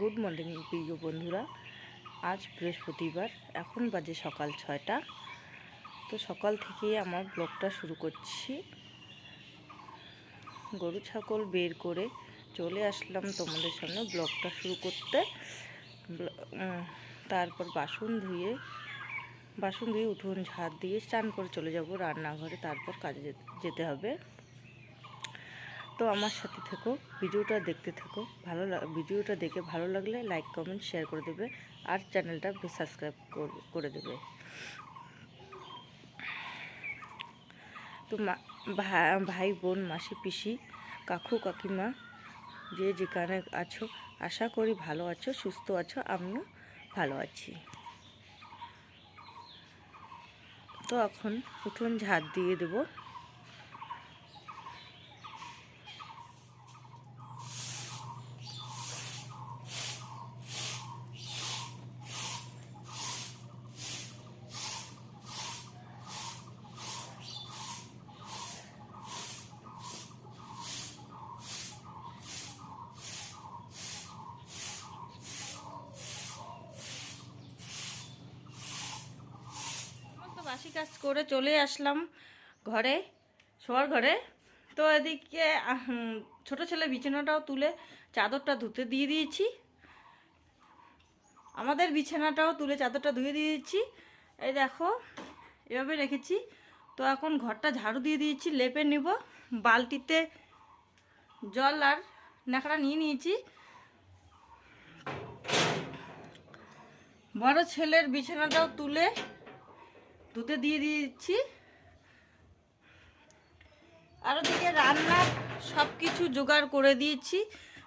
Good morning, প্রিয় বন্ধুরা। আজ বৃহস্পতিবার, এখন বাজে সকাল ছয়টা। তো সকাল থেকে আমার ব্লগটা শুরু করছি। গরু, ছাগল বের করে চলে আসলাম তোমাদের সামনে ব্লগটা শুরু করতে। তারপর বাসন ধুয়ে বাসন ধুয়ে উঠোন ঝাড় দিয়ে স্নান করে চলে যাব রান্নাঘরে। তারপর কাজে যেতে হবে। তো আমার সাথে থেকো, ভিডিওটা দেখতে থেকো। ভালো ভিডিওটা দেখে ভালো লাগলে লাইক কমেন্ট শেয়ার করে দেবে আর চ্যানেলটা সাবস্ক্রাইব করে দেবে। তো ভাই বোন, মাসি, পিসি, কাকু, কাকিমা, যে যেখানে আছো, আশা করি ভালো আছো, সুস্থ আছো, আমিও ভালো আছি। তো এখন উঠোন ঝাড় দিয়ে দেবো। বাসি কাজ করে চলে আসলাম ঘরে, শোয়ার ঘরে। তো এদিকে ছোট ছেলে বিছানাটাও তুলে চাদরটা ধুতে দিয়ে দিয়েছি। আমাদের বিছানাটাও তুলে চাদরটা ধুয়ে দিয়েছি। এই দেখো, এভাবে রেখেছি। তো এখন ঘরটা ঝাড়ু দিয়ে দিয়েছি, লেপে নিব। বালতিতে জল আর ন্যাকড়া নিয়ে নিয়েছি। বড় ছেলের বিছানাটাও তুলে ধুতে দিয়ে দিয়েছি। আর ওদিকে রান্না সব কিছু জোগাড় করে দিয়েছি।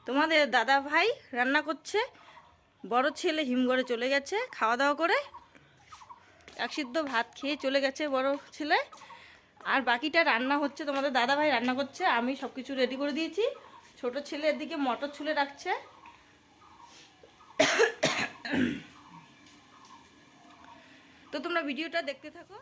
তোমাদের দাদা ভাই রান্না করছে। বড় ছেলে হিমঘরে চলে গেছে খাওয়া দাওয়া করে। এক সিদ্ধ ভাত খেয়ে চলে গেছে বড় ছেলে। আর বাকিটা রান্না হচ্ছে, তোমাদের দাদা ভাই রান্না করছে, আমি সব কিছু রেডি করে দিয়েছি। ছোট ছেলে এদিকে মটর ছুলে রাখছে। তো তোমরা ভিডিওটা দেখতে থাকো।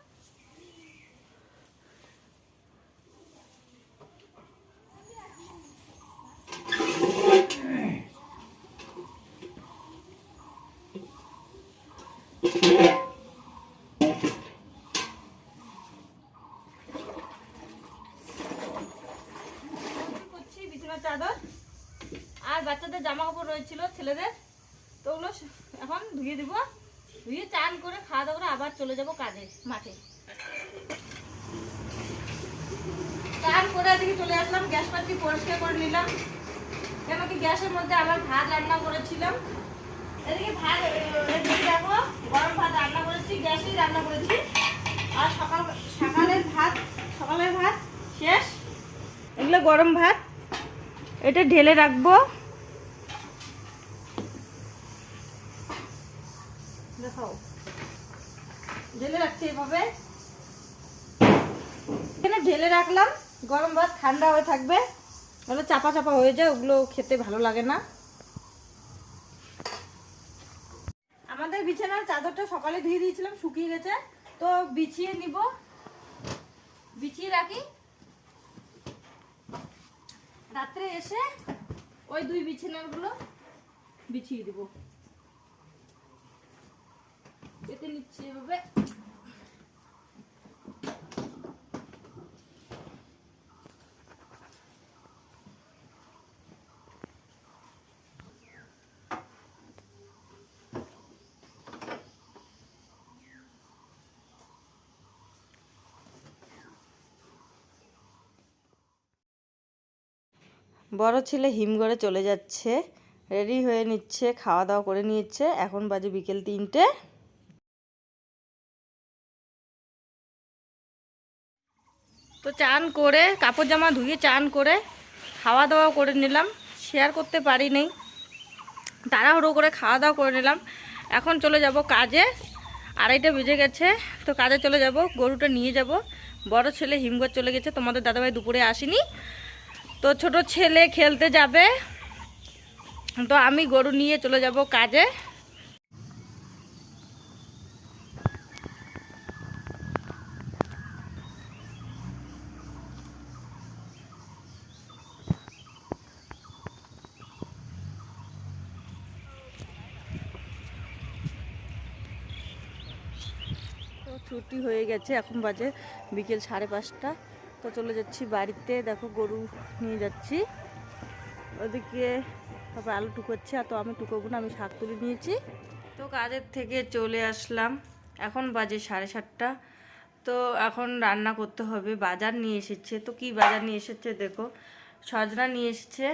চাদর। আর বাচ্চাদের জামা কাপড় রয়েছিল ছেলেদের। তো ওগুলো এখন ধুয়ে দিব। ধুয়ে চান করে খাওয়া দাওয়া করে আবার চলে যাব কাজে, মাঠে। চান করে এদিকে চলে আসলাম, গ্যাস পাতি পরিষ্কার করে নিলাম। কেন কি গ্যাসের মধ্যে আবার ভাত রান্না করেছিলাম। এদিকে ভাত এদিকে দেখো, গরম ভাত রান্না করেছি, গ্যাসেই রান্না করেছি। আর সকাল, সকালের ভাত সকালের ভাত শেষ। এগুলো গরম ভাত। এটা ঢেলে রাখব। ঢেলে রাখছি এভাবে। এখানে ঢেলে রাখলাম, গরম ভাত ঠান্ডা হয়ে থাকবে। তাহলে চাপা চাপা হয়ে যায়, ওগুলো খেতে ভালো লাগে না। আমাদের বিছানার চাদরটা সকালে ধুয়ে দিয়েছিলাম, শুকিয়ে গেছে। তো বিছিয়ে নিব। বিছিয়ে রাখি। রাত্রে এসে ওই দুই বিছানাগুলো বিছিয়ে দিব। নিচ্ছি এভাবে। বড় ছেলে হিমঘরে চলে যাচ্ছে, রেডি হয়ে নিচ্ছে, খাওয়া দাওয়া করে নিচ্ছে এখন বাজে বিকেল তিনটে। তো চান করে, কাপড় জামা ধুয়ে চান করে, খাওয়া দাওয়া করে নিলাম। শেয়ার করতে পারি নেই। তাড়াহুড়ো করে খাওয়া দাওয়া করে নিলাম। এখন চলে যাব কাজে। আড়াইটা বেজে গেছে, তো কাজে চলে যাব, গরুটা নিয়ে যাব। বড় ছেলে হিমঘর চলে গেছে, তোমাদের দাদাভাই দুপুরে আসেনি। তো ছোট ছেলে খেলতে যাবে। তো আমি গরু নিয়ে চলে যাব কাজে। ছুটি হয়ে গেছে, এখন বাজে বিকেল সাড়ে পাঁচটা। তো চলে যাচ্ছি বাড়িতে, দেখো গরু নিয়ে যাচ্ছি। ওদিকে তারপর আলু টুকোচ্ছে, আর তো আমি টুকোবো না, আমি শাক তুলে নিয়েছি। তো কাজের থেকে চলে আসলাম, এখন বাজে সাড়ে সাতটা। তো এখন রান্না করতে হবে, বাজার নিয়ে এসেছে। তো কি বাজার নিয়ে এসেছে দেখো, সজনা নিয়ে এসেছে।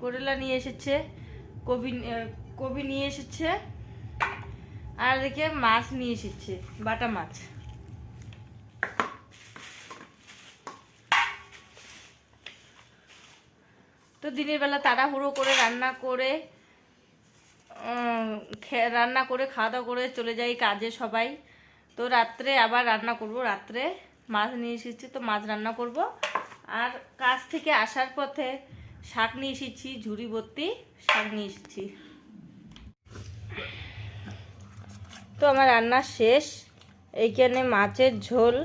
করলা নিয়ে এসেছে, কবি কবি নিয়ে এসেছে। আর দেখে মাছ নিয়ে এসেছে, বাটা মাছ। তো দিনের বেলা তাড়াহুড়ো করে রান্না করে রান্না করে, খাওয়া দাওয়া করে চলে যাই কাজে সবাই। তো রাত্রে আবার রান্না করব, রাত্রে মাছ নিয়ে এসেছি, তো মাছ রান্না করব। আর কাজ থেকে আসার পথে শাক নিয়ে এসেছি, ঝুড়ি ভর্তি শাক নিয়ে এসেছি। তো আমার রান্না শেষ। এইখানে মাছের ঝোল,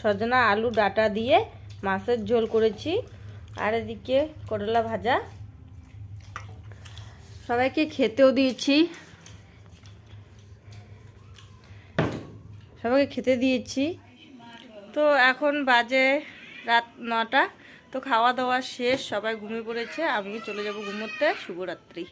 সজনা আলু ডাটা দিয়ে মাছের ঝোল করেছি। আর এদিকে করলা ভাজা। সবাইকে খেতেও দিয়েছি। সবাইকে খেতে দিয়েছি। তো এখন বাজে রাত নটা। তো খাওয়া দাওয়া শেষ, সবাই ঘুমিয়ে পড়েছে। আমি চলে যাব ঘুমোতে। শুভরাত্রি।